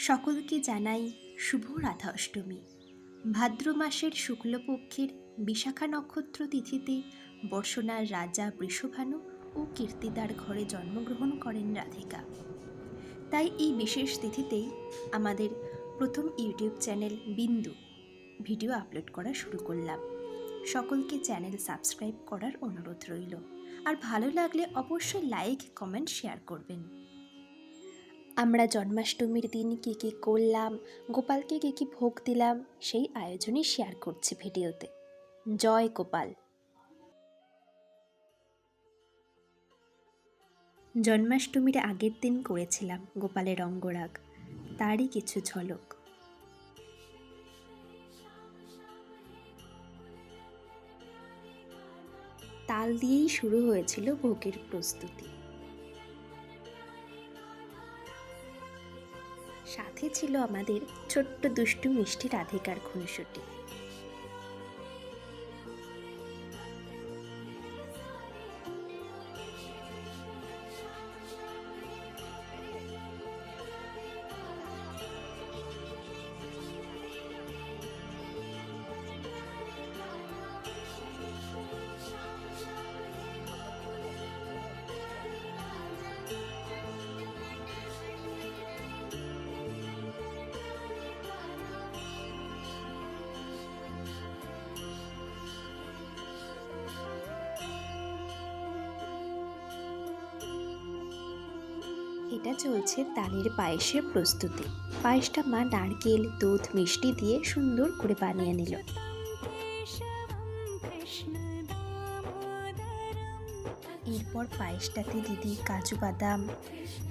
সকলকে জানাই শুভ রাধা অষ্টমী ভাদ্র মাসের শুক্লপক্ষের বিশাখা নক্ষত্র তিথিতে বর্ষনার রাজা বৃষভানু ও কীর্তিদার ঘরে জন্মগ্রহণ করেন রাধিকা। তাই এই বিশেষ তিথিতেই আমাদের প্রথম YouTube channel Bindu video upload করা শুরু করলাম। সকলকে চ্যানেল সাবস্ক্রাইব করার অনুরোধ রইল। আর ভালো লাগলে অবশ্যই লাইক, কমেন্ট, শেয়ার করবেন। আমরা জন্মাষ্টমীর দিন কী কী করলাম, গোপালকে কী কী ভোগ দিলাম, সেই আয়োজনই শেয়ার করছি ভিডিওতে। জয় গোপাল। জন্মাষ্টমীর আগের দিন করেছিলাম গোপালের অঙ্গরাগ, তারই কিছু ঝলক। তাল দিয়েই শুরু হয়েছিল ভোগের প্রস্তুতি। সাথে ছিল আমাদের ছোট্ট দুষ্টু মিষ্টি রাধিকার খুনসুটি এটা চলছে তালের পায়েসের প্রস্তুতি। পায়েসটা মা নারকেল, দুধ, মিষ্টি দিয়ে সুন্দর করে বানিয়ে নিল। এরপর পায়েসটাতে দিদি কাজু বাদাম,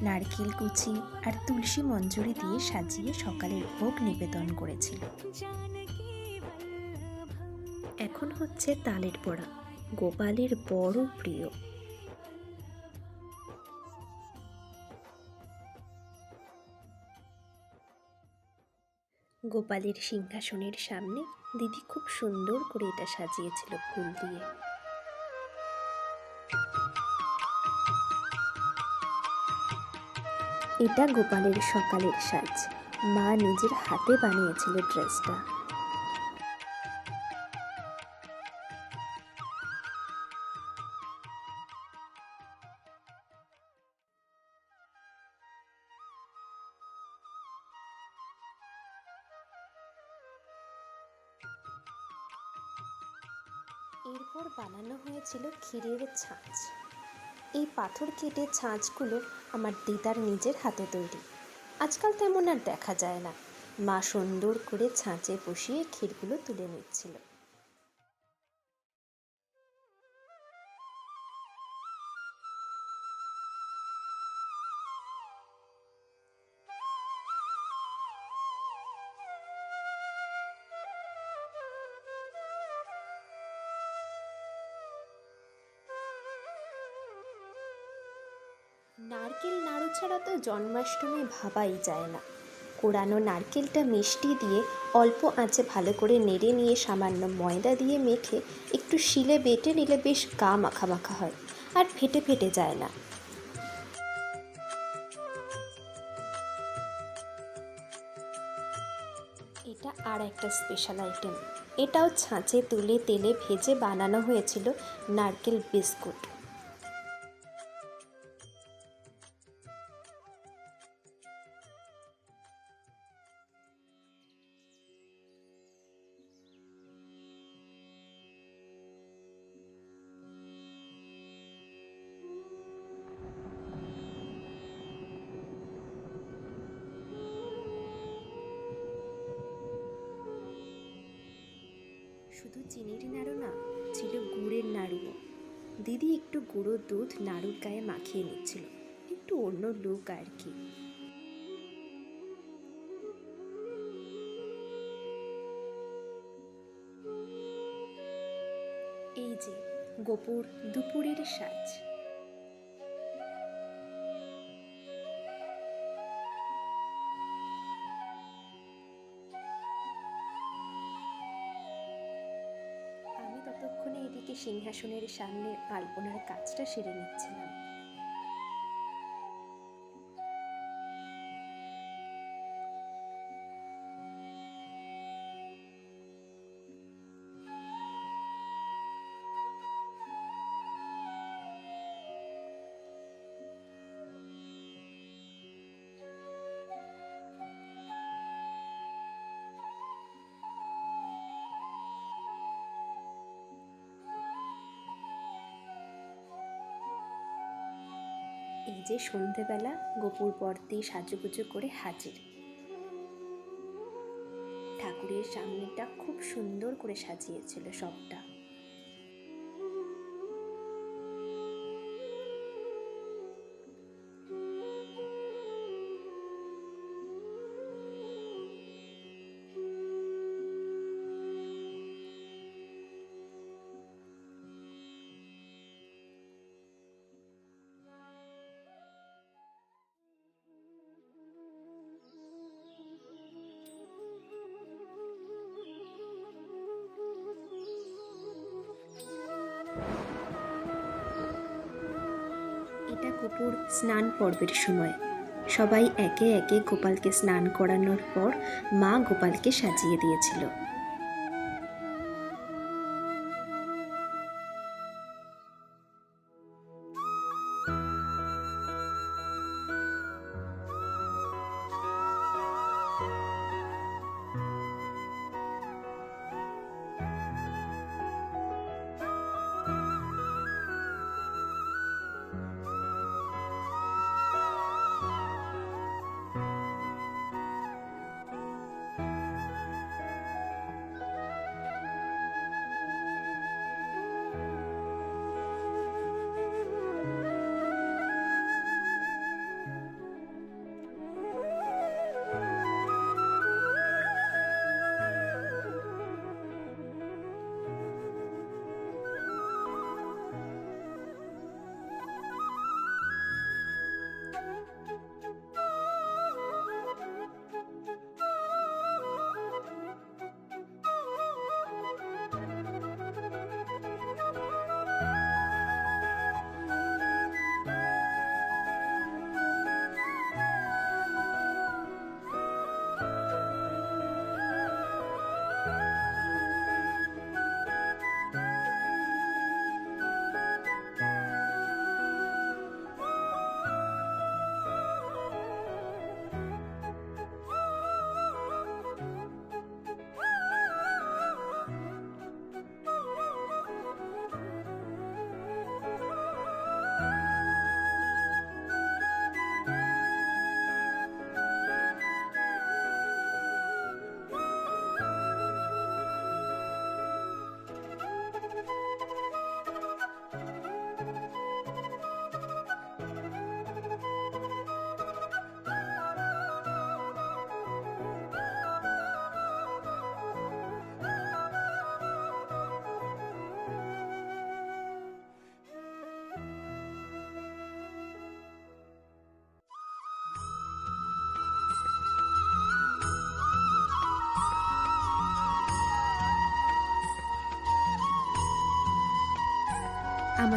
নারকেল কুচি আর তুলসী মঞ্জুরি দিয়ে সাজিয়ে সকালের ভোগ নিবেদন করেছিল। এখন হচ্ছে তালের বড়া। গোপালের বড় প্রিয়। গোপালের সিংহাসনের সামনে দিদি খুব সুন্দর করে এটা সাজিয়েছিল ফুল দিয়ে। এটা গোপালের সকালের সাজ। মা নিজের হাতে বানিয়েছিল ড্রেসটা। এরপর বানানো হয়েছিল ক্ষীরের ছাঁচ। এই পাথর কেটে ছাঁচগুলো আমার দিদার নিজের হাতে তৈরি। আজকাল তেমন আর দেখা যায় না। মা সুন্দর করে ছাঁচে বসিয়ে ক্ষীরগুলো তুলে নিচ্ছিল। নারকেল নাড়ু ছাড়া তো জন্মাষ্টমী ভাবাই যায় না। কোরানো নারকেলটা মিষ্টি দিয়ে অল্প আঁচে ভালো করে নেড়ে নিয়ে সামান্য ময়দা দিয়ে মেখে একটু শিলে বেটে নিলে বেশ গা মাখা মাখা হয় আর ফেটে ফেটে যায় না। এটা আর একটা স্পেশাল আইটেম এটাও ছাঁচে তুলে তেলে ভেজে বানানো হয়েছিল নারকেল বিস্কুট। চিনির নাড়ু না, ছিল গুড়ের নাড়ুও দিদি একটু গুঁড়ো দুধ নাড়ুর গায়ে মাখিয়ে নিচ্ছিল। একটু অন্য লুক আর কি। এই যে, গোপুর দুপুরের সাজ। সিংহাসনের সামনে আলপনার কাজটা সেরে নিচ্ছিলাম। যে সন্ধেবেলা গোপুর বর্দি সাজুগুজু করে হাজির। ঠাকুরের সামনেটা খুব সুন্দর করে সাজিয়েছিল সবটা। এটা গোপুর স্নান পর্বের সময়। সবাই একে একে গোপালকে স্নান করানোর পর মা গোপালকে সাজিয়ে দিয়েছিল।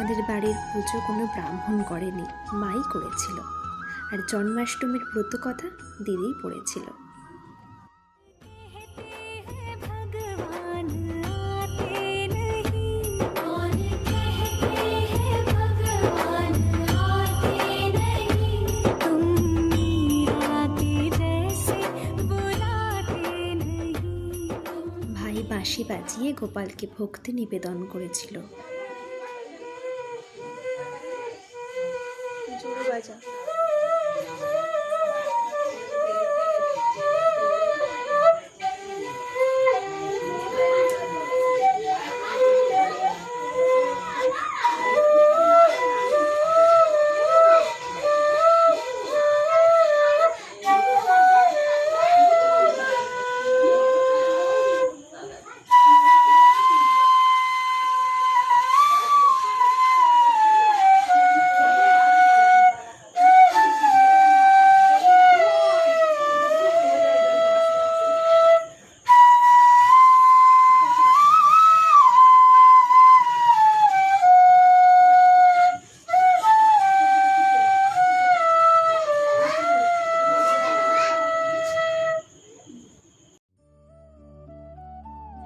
আমাদের বাড়ির পুজো কোনো ব্রাহ্মণ করেনি, মাই করেছিল। আর জন্মাষ্টমীর ব্রত কথা দিদি পড়েছিল। বাঁশি বাজিয়ে গোপালকে ভক্তি নিবেদন করেছিল।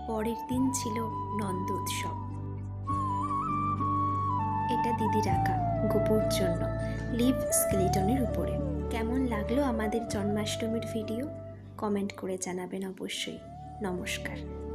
পরের দিন ছিল নন্দ উৎসব। এটা দিদি রাখা, গোপুর জন্য, লিভ স্কেলিটনের উপরে। কেমন লাগল আমাদের জন্মাষ্টমীর ভিডিও? কমেন্ট করে জানাবেন অবশ্যই। নমস্কার।